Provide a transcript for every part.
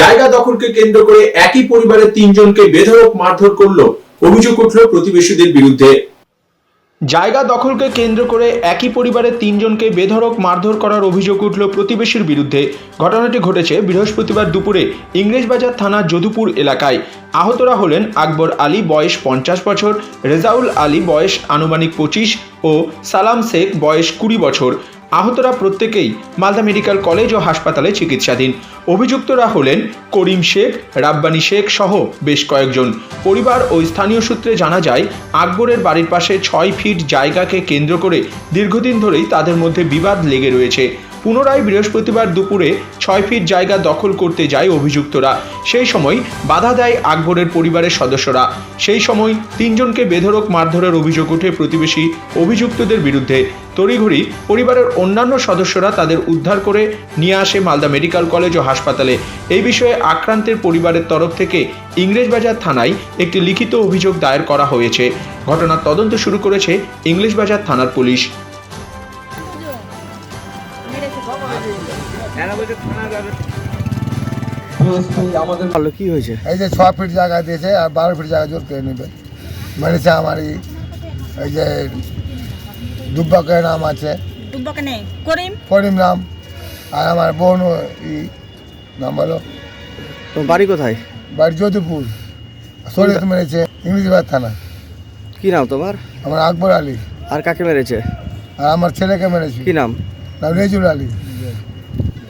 জায়গা দখলকে কেন্দ্র করে একই পরিবারের তিনজনকে বেধরক মারধর করল, অভিযোগ উঠল প্রতিবেশীদের বিরুদ্ধে। জায়গা দখলকে কেন্দ্র করে একই পরিবারের তিনজনকে বেধরক মারধর করার অভিযোগ উঠল প্রতিবেশীর বিরুদ্ধে। ঘটনাটি ঘটেছে বৃহস্পতিবার দুপুরে ইংরেজবাজার থানা যদুপুর এলাকায়। আহতরা হলেন আকবর আলী, বয়স পঞ্চাশ বছর, রেজাউল আলী, বয়স আনুমানিক পঁচিশ ও সালাম শেখ, বয়স কুড়ি বছর। আহতরা প্রত্যেকেই মালদা মেডিকেল কলেজ ও হাসপাতালে চিকিৎসাধীন। অভিযুক্তরা হলেন করিম শেখ, রাব্বানি শেখ সহ বেশ কয়েকজন। পরিবার ও স্থানীয় সূত্রে জানা যায়, আকবরের বাড়ির পাশে ছয় ফিট জায়গাকে কেন্দ্র করে দীর্ঘদিন ধরেই তাদের মধ্যে বিবাদ লেগে রয়েছে। পুনরায় বৃহস্পতিবার দুপুরে ছয় ফিট জায়গা দখল করতে যায় অভিযুক্তরা। সেই সময় বাধা দেয় আকবরের পরিবারের সদস্যরা। সেই সময় তিনজনকে বেধরক মারধরের অভিযোগ ওঠে প্রতিবেশী অভিযুক্তদের বিরুদ্ধে। তড়িঘড়ি পরিবারের অন্যান্য সদস্যরা তাদের উদ্ধার করে নিয়ে আসে মালদা মেডিকেল কলেজ ও হাসপাতালে। এই বিষয়ে আক্রান্তের পরিবারের তরফ থেকে ইংরেজবাজার থানায় একটি লিখিত অভিযোগ দায়ের করা হয়েছে। ঘটনার তদন্ত শুরু করেছে ইংলিশবাজার থানার পুলিশ। আমাদের ভালো কি হয়েছে? এই যে ছ ফিট জায়গা দিয়েছে আর বারো ফিট জায়গা জোর করে নেবে। মেরেছে আমার এই এই যে দুব্বাকের নাম আছে। করিম? করিম নাম। আর আমার বোন নাম বলো। তোমার বাড়ি কোথায়? বাড়ি যদুপুর শরীর মেরেছে ইংরেজিবাদ থানা। কি নাম তোমার? আমার আকবর আলী। আর কাকে মেরেছে? আর আমার ছেলেকে মেরেছে। কি নাম? নাম রেজুল আলী।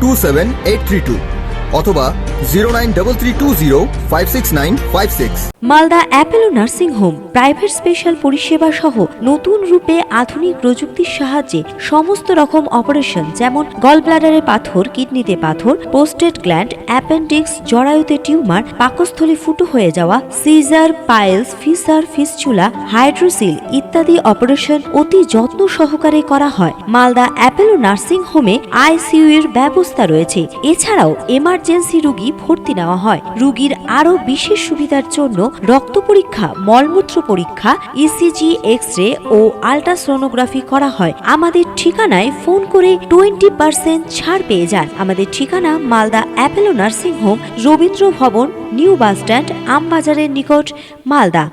27832. অথবা zero nine double three two zero five six nine five six Malda Apollo nursing home private special পরিষেবা সহ নতুন রূপে আধুনিক প্রযুক্তির সাহায্যে সমস্ত রকম অপারেশন যেমন গলব্লাডারে পাথর, কিডনিতে পাথর, পোস্টেড গ্ল্যান্ড, অ্যাপেন্ডিক্স, জরায়ুতে টিউমার, পাকস্থলী ফুটো হয়ে যাওয়া, caesar, piles, fissure, fistula, hydrocele ইত্যাদি অপারেশন অতি যত্ন সহকারে করা হয়। মালদা অ্যাপেলো নার্সিং হোমে আইসিইউ এর ব্যবস্থা রয়েছে। এছাড়াও এমার্জেন্সি রোগী ভর্তি নেওয়া হয়। রোগীর আরও বিশেষ সুবিধার জন্য রক্ত পরীক্ষা, মলমূত্র পরীক্ষা ইসিজি এক্স রে ও আল্ট্রাসনোগ্রাফি করা হয়। আমাদের ঠিকানায় ফোন করে টোয়েন্টি পার্সেন্ট ছাড় পেয়ে যান। আমাদের ঠিকানা Malda Apollo nursing home, Rabindra Bhavan, new bus stand, আমবাজারের নিকট, মালদা।